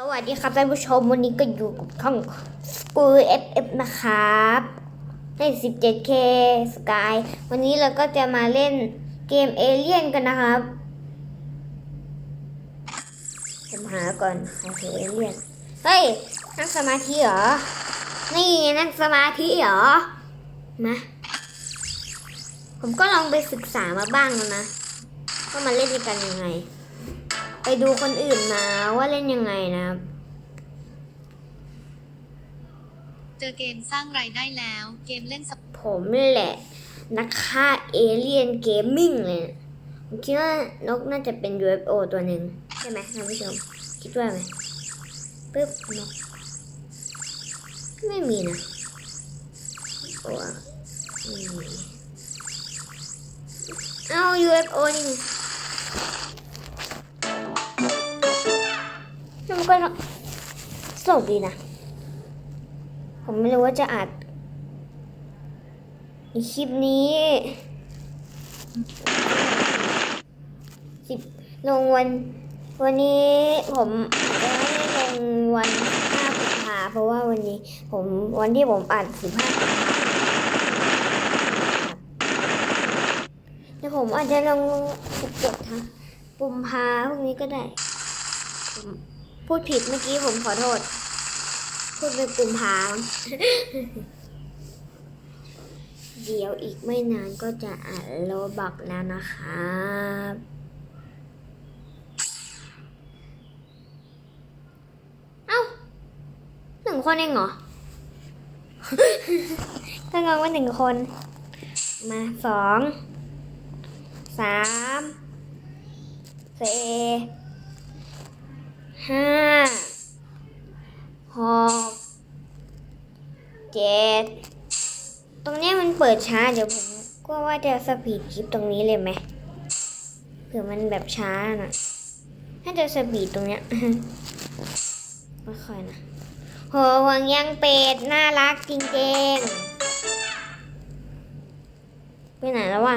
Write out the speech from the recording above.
สวัสดีครับท่านผู้ชมวันนี้ก็อยู่กับช่องสกูเอฟเอฟนะครับใน 17K Sky วันนี้เราก็จะมาเล่นเกมเอเลี่ยนกันนะครับผมหาก่อนหาเสียเอเลี่ยนเฮ้ย นั่งสมาธิเหรอ นี่นั่งสมาธิเหรอ มา ผมก็ลองไปศึกษามาบ้างแล้วนะว่ามันเล่นกันยังไง ไปดูคนอื่นมาว่าเล่นยังไงนะครับเจอเกมสร้างรายได้แล้ว เกมเล่นสับผมนี่แหละ นักฆ่าเอเลี่ยนเกมมิ่งเลยนะผมคิดว่านกน่าจะเป็น UFO ตัวหนึ่งใช่ไหมท่านผู้ชม คิดว่าไหมปึ๊บนกไม่มีนะโอ้ไม่มีเอา UFO นี่ ก็สนุกดีนะ ผมไม่รู้ว่าจะอัดคลิปนี้สิบลงวัน วันนี้ผมจะไม่ได้ลงวันห้ากุมภาเพราะว่าวันนี้ผมวันที่ผมอัดสิบห้าแต่ผมอาจจะลงสิบเจ็ดค่ะกุมภาพวกนี้ก็ได้ผม พูดผิดเมื่อกี้ผมขอโทษ พูดเป็นกุมภาเดี๋ยวอีกไม่นานก็จะอัดโลบักแล้วนะครับเอ้าหนึ่งคนเองเหรอก็งงว่าหนึ่งคน มาสองสามสี่ ห้าหกเจ็ดตรงนี้มันเปิดช้าเดี๋ยวผมก็ว่าจะสปีดคลิปตรงนี้เลยไหมเผื่อมันแบบช้าน่ะถ้าจะสปีดตรงเนี้ยไม่ค่อยนะโหห่วงยังเป็ดน่ารักจริงๆไปไหนแล้ววะ